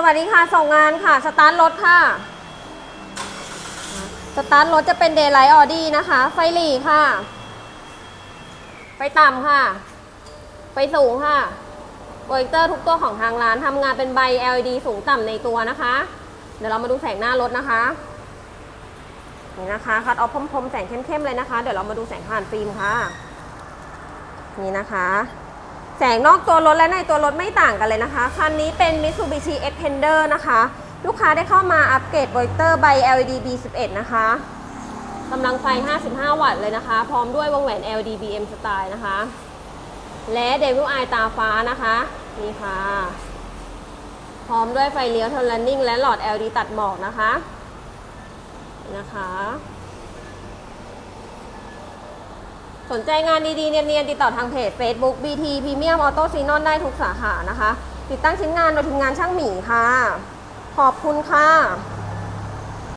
สวัสดีค่ะ ส่งงานค่ะ สตาร์ทรถค่ะ สตาร์ทรถจะเป็นเดย์ไลท์ออดี้นะคะ ไฟหลีค่ะ ไฟต่ำค่ะ ไฟสูงค่ะโปรเจคเตอร์ทุกตัวของทางร้านทำงานเป็นใบ LED สูงต่ำในตัวนะคะ เดี๋ยวเรามาดูแสงหน้ารถนะคะ นี่นะคะ คัดออฟพรมๆแสงเข้มๆเลยนะคะ เดี๋ยวเรามาดูแสงผ่านฟิล์มค่ะ นี่นะคะ แสงนอกตัวรถและในตัวรถไม่ต่างกันเลยนะคะ คันนี้เป็น Mitsubishi Xpander นะคะ ลูกค้าได้เข้ามาอัปเกรดโปรเตอร์ใบ LED B11 นะคะกำลังไฟ 55 วัตต์เลยนะคะ พร้อมด้วยวงแหวน LED BM สไตล์นะคะ และ Devil Eye ตาฟ้านะคะ นี่ค่ะ พร้อมด้วยไฟเลี้ยว Turn Running และหลอด LED ตัดหมอกนะคะ นะคะ สนใจงานดีๆ เนียนๆ ติดต่อทางเพจ Facebook BT Premium Auto s e n o n ได้ทุกสาขานะคะ ติดตั้งชิ้นงานโดยทีมงานช่างหมีค่ะ ขอบคุณค่ะ